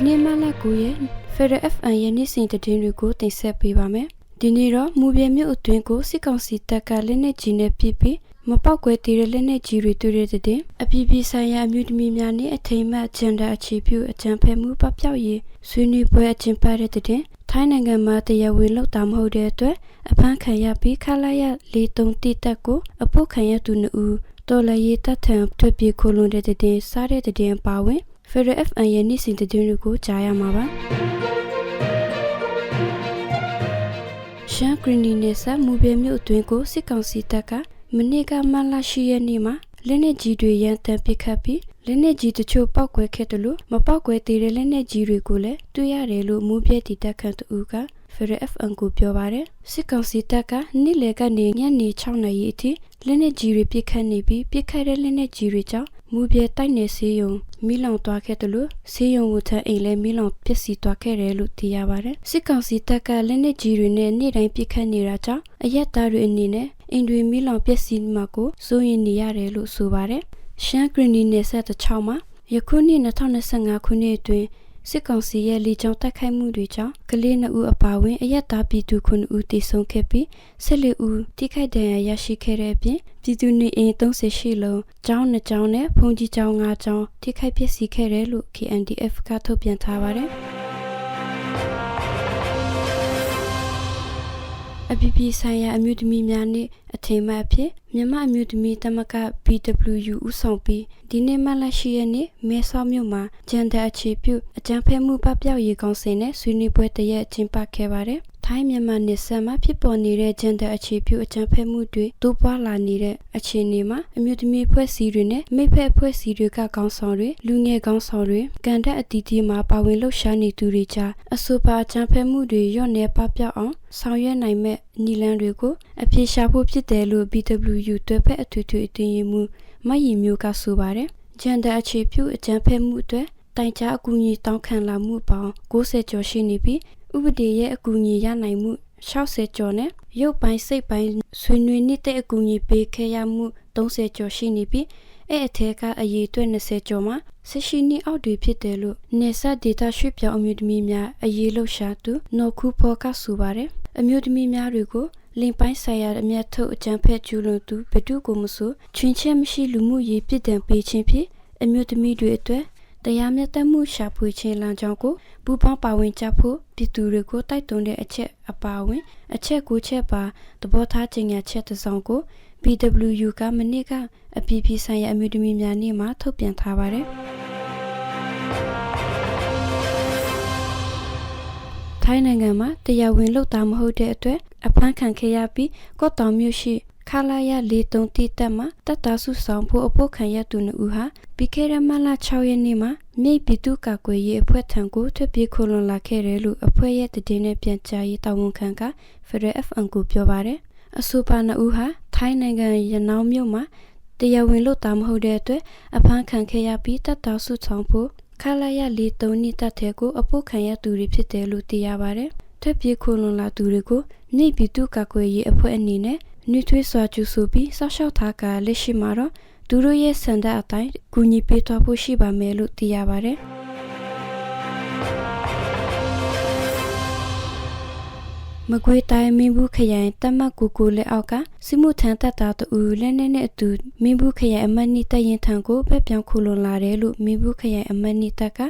ဒီနေ့မလ9ရက် Federal FN ရဲ့နေ့စဉ်သတင်းတွေကိုတင်ဆက်ပေးပါမယ်။ဒီနေ့တော့မူပြမြို့အတွင်းကိုစစ်ကောင်စီတပ်ကလက်နက်ကြီးနဲ့ပစ်ပြီးမပောက်ကွဲသေးတဲ့လက်နက်ကြီးတွေတွေ့ရတဲ့တဲ့အပြည်ပြည်ဆိုင်ရာအမျိုးသမီးများနဲ့အထိမ်းအမှတ်ဂျန်ဒါအခြေပြုအကြံဖက်မှုပပျောက်ရေးဆွေးနွေးပွဲအကျင်းပတဲ့တဲ့ထိုင်းနိုင်ငံမှာတရားဝင်လောက်တာမဟုတ်တဲ့အတွက်အဖမ်းခံရပြီးခလာရ၄၃တိတက်ကိုအဖို့ခံရသူနှစ်ဦးတော်လရေးတပ်ထံထွက်ပြေးခိုလွန်တဲ့တဲ့စားတဲ့တဲ့ပါဝင် Federal FN ရဲ့နေ့စဉ်သတင်းတွေကိုကြားရမှာပါရှမ်းဂရင်းနီနယ်ဆက်မူပေမြို့အတွင်းကိုစစ်ကောင်စီတပ်ကမနေ့ကမလရှိရက်နေ့မှာလက်နက်ကြီးတွေရန်တမ်းပစ်ခတ်ပြီး လက်နက်ကြီးတချို့ပောက်ကွဲခဲ့တယ်လို့မပောက်ကွဲသေးတဲ့လက်နက်ကြီးတွေကိုလည်းတွေ့ရတယ်လို့မူပြဲတီတက်ခန့်တူက Federal FN ကိုပြောပါတယ်စစ်ကောင်စီတပ်ကနေ့လယ်ကနေညနေ6နာရီအထိလက်နက်ကြီးတွေပစ်ခတ်နေပြီးပစ်ခတ်တဲ့လက်နက်ကြီးတွေကြောင့်မူပြဲတိုက်နေစေယုံမိလောင်သွားခဲ့တယ်လို့စေယုံဝထအိမ်လည်းမိလောင်ပျက်စီးသွားခဲ့တယ်လို့သိရပါတယ်စစ်ကောင်စီတပ်ကလက်နက်ကြီးတွေနဲ့နေ့တိုင်းပစ်ခတ်နေတာကြောင့်အရက်သားတွေအနေနဲ့အင်တွေမိလောင်ပျက်စီးမှာကိုစိုးရင်နေရတယ်လို့ဆိုပါတယ် ရှမ်းဂရနီနယ်ဆက်တစ်ချောင်းမှာယခုနှစ်2025ခုနှစ်အတွင်းစစ်ကောင်စီရဲ့လေကြောင်းတိုက်ခိုက်မှုတွေကြောင့်ကလေး2ဦးအပါအဝင်အရက်သားပြည်သူ9ဦးသေဆုံးခဲ့ပြီး14ဦးထိခိုက်ဒဏ်ရာရရှိခဲ့တဲ့အပြင်ပြည်သူနေအိမ်38လုံးကျောင်း2ကျောင်းနဲ့ဘုံကြီးကျောင်း5ကျောင်းထိခိုက်ပျက်စီးခဲ့တယ်လို့ KNDF ကထုတ်ပြန်ထားပါတယ်။ အပြည်ပြည်ဆိုင်ရာအမျိုးသမီးများနှင့်အထင်မှတ်အဖြစ်မြန်မာအမျိုးသမီးသမဂ္ဂ BWU ဦးဆောင်ပြီးဒီနေ့မှလက်ရှိရက်နေ့မဲဆောက်မြို့မှာဂျန်ဒါအခြေပြုအကြံဖက်မှုပပျောက်ရေးကောင်စီနဲ့ဆွေးနွေးပွဲတရက်ကျင်းပခဲ့ပါတယ်။ ထိုင်းမြန်မာနယ်စပ်မှာဖြစ်ပေါ်နေတဲ့ဂျန်ဒါအခြေပြုအကြံဖက်မှုတွေတိုးပွားလာနေတဲ့အခြေအနေမှာအမျိုးသမီးဖွဲ့စည်းတွေနဲ့မိဖက်ဖွဲ့စည်းတွေကကောင်းဆောင်တွေလူငယ်ကောင်းဆောင်တွေကန်တက်အတီးတီမှာပါဝင်လှုပ်ရှားနေသူတွေကြားအဆိုပါအကြံဖက်မှုတွေရော့နေပပျောက်အောင်ဆောင်ရွက်နိုင်မဲ့နီလန်းတွေကိုအပြေရှားဖို့ဖြစ်တယ်လို့ BWU တွဲဖက်အထွေထွေအတင်းရင်မှုမယီမျိုးကဆိုပါတယ်ဂျန်ဒါအခြေပြုအကြံဖက်မှုအတွက် တိုင်ကြားအကူအညီတောင်းခံလာမှုပေါင်း60ကျော်ရှိနေပြီးဥပဒေရဲ့အကူအညီရနိုင်မှု60ကျော်နဲ့ရုပ်ပိုင်းစိတ်ပိုင်းဆွေးနွေးနေတဲ့အကူအညီပေးခဲ့ရမှု30ကျော်ရှိနေပြီးအဲ့အထက်ကအရေးအတွက်20ကျော်မှာဆက်ရှိနေအောက်တွေဖြစ်တယ်လို့နေဆက်ဒေတာရွှေ့ပြောင်းအမျိုးသမီးများအရေးလှုပ်ရှားသူနော်ခုဖော်ကဆိုပါတယ်အမျိုးသမီးများတွေကိုလင်ပိုင်းဆိုင်ရာအမျက်ထုတ်အကြံဖက်ကျူးလွန်သူဘဒုကိုမဆိုချွင်ချက်မရှိလူမှုရေးပြစ်ဒဏ်ပေးခြင်းဖြင့်အမျိုးသမီးတွေအတွက် တရားမျှတမှုရှာဖွေခြင်းလမ်းကြောင်းကိုပူးပေါင်းပါဝင်ကြဖို့ပြည်သူတွေကိုတိုက်တွန်းတဲ့အချက်အပါအဝင် အချက်ကိုချက်ပါသဘောထားကြေညာချက်တစ်စောင်ကို BWU ကမနစ်ကအပြည်ပြည်ဆိုင်ရာအမျိုးသမီးများနေ့မှာထုတ်ပြန်ထားပါတယ်။ထိုင်းနိုင်ငံမှာတရားဝင်လုပ်တာမဟုတ်တဲ့အတွက်အဖမ်းခံခဲ့ရပြီးကော့တောင်မြို့ရှိ ခလာရ43တိတက်မှာတပ်သားစုဆောင်ဖို့အဖို့ခံရသူနှုတ်ဟာပြီးခဲ့တဲ့မလ6ရက်နေ့မှာမြိတ်ပြည်သူ့ကာကွယ်ရေးအဖွဲ့ထံကိုထွက်ပြေးခိုလွန်လာခဲ့တယ်လို့အဖွဲ့ရဲ့တည်င်းနဲ့ပြန်ကြားရေးတာဝန်ခံက Federal FN ကိုပြောပါတယ်အဆိုပါနှုတ်ဟာထိုင်းနိုင်ငံရနောင်းမြို့မှာတရားဝင်လို့တာမဟုတ်တဲ့အတွက်အဖမ်းခံခဲ့ရပြီးတပ်သားစုဆောင်ဖို့ခလာရ43နှစ်တပ်ထဲကိုအဖို့ခံရသူတွေဖြစ်တယ်လို့သိရပါတယ်ထပ်ပြေးခိုလွန်လာသူတွေကိုနေပြည်သူ့ကာကွယ်ရေးအဖွဲ့အနေနဲ့ နှွေးထွေးစွာကျူဆိုပြီးစောက်ရှောက်ထားကလက်ရှိမှာတော့သူတို့ရဲ့စံတဲ့အတိုင်းကူညီပေးသွားဖို့ရှိပါမယ်လို့သိရပါတယ်။မကွေးတိုင်းမင်းဘူးခရိုင်တမတ်ကူကူလက်အောက်ကစစ်မှုထမ်းတပ်သားတူလက်နဲ့နဲ့အတူမင်းဘူးခရိုင်အမတ်နီတပ်ရင်ထံကိုဖက်ပြောင်းခုလွန်လာတယ်လို့မင်းဘူးခရိုင်အမတ်နီတပ်က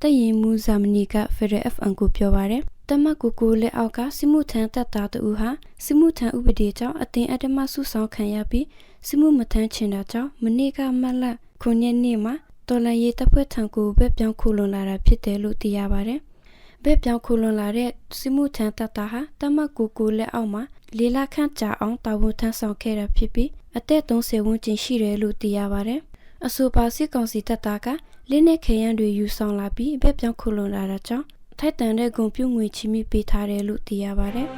တပ်ရင်မူဇာမနီက Federal FN ကိုပြောပါတယ် တမတ်ကိုကိုလက်အောက်ကစစ်မှုထမ်းတပ်သားတူဟာစစ်မှုထမ်းဥပဒေကြောင့်အတင်အတ္တမဆုဆောင်ခံရပြီးစစ်မှုမထမ်းချင်တာကြောင့်မနေ့ကမတ်လခုနှစ်နေ့မှာတော်လန်ရေးတပ်ဖွဲ့ထံကိုဘက်ပြောင်းခုလွန်လာတာဖြစ်တယ်လို့သိရပါတယ်။ဘက်ပြောင်းခုလွန်လာတဲ့စစ်မှုထမ်းတပ်သားဟာတမတ်ကိုကိုလက်အောက်မှာလေးလခန့်ကြာအောင်တာဝန်ထမ်းဆောင်ခဲ့တာဖြစ်ပြီးအသက်30ဝန်းကျင်ရှိတယ်လို့သိရပါတယ်။အဆိုပါစစ်ကောင်စီတပ်သားကလက်နက်ခဲယမ်းတွေယူဆောင်လာပြီးဘက်ပြောင်းခုလွန်လာတာကြောင့် ထိုက်တန်တဲ့ဂုံပြုတ်ငွေချီမိပေးထားတယ်လို့သိရပါတယ်။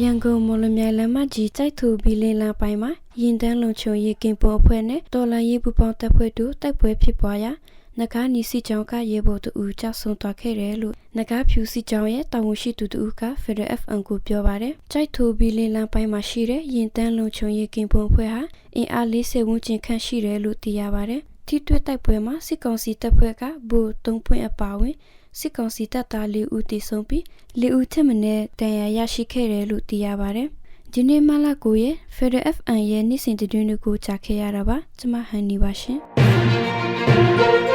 ရန်ကုန်မော်လမြိုင်လမ်းမကြီးကြိုက်သူဘီလင်းလမ်းပိုင်းမှာရင်တန်းလုံချုံရေးကင်ပေါ်အဖွဲ့နဲ့တော်လန်ရေးပူပေါင်းတပ်ဖွဲ့တို့တိုက်ပွဲဖြစ်ပွားရာနဂါနီစီချောင်းကရေဘော်တူကြောက်ဆုံသွားခဲ့တယ်လို့နဂါဖြူစီချောင်းရဲ့တာဝန်ရှိသူတူက Federal FN ကိုပြောပါတယ်။ကြိုက်သူဘီလင်းလမ်းပိုင်းမှာရှိတဲ့ရင်တန်းလုံချုံရေးကင်ပေါ်အဖွဲ့ဟာအင်အား40ဝန်းကျင်ခန့်ရှိတယ်လို့သိရပါတယ်။ ထိတွေ့တိုက်ပွဲမှာစစ်ကောင်စီတပ်ဖွဲ့ကဘူ၃ပွင့်အပါအဝင်စစ်ကောင်စီတပ်သား၄ဦးတေဆုံးပြီး၄ဦးထက်မနည်းတန်ရာရရှိခဲ့တယ်လို့သိရပါတယ်။ဒီနေ့မလာကိုရဲ့ Federal FN ရဲ့နေ့စဉ်သတင်းတွေကိုကြားခဲ့ရတာပါ။ကျွန်မဟန်နီပါရှင်။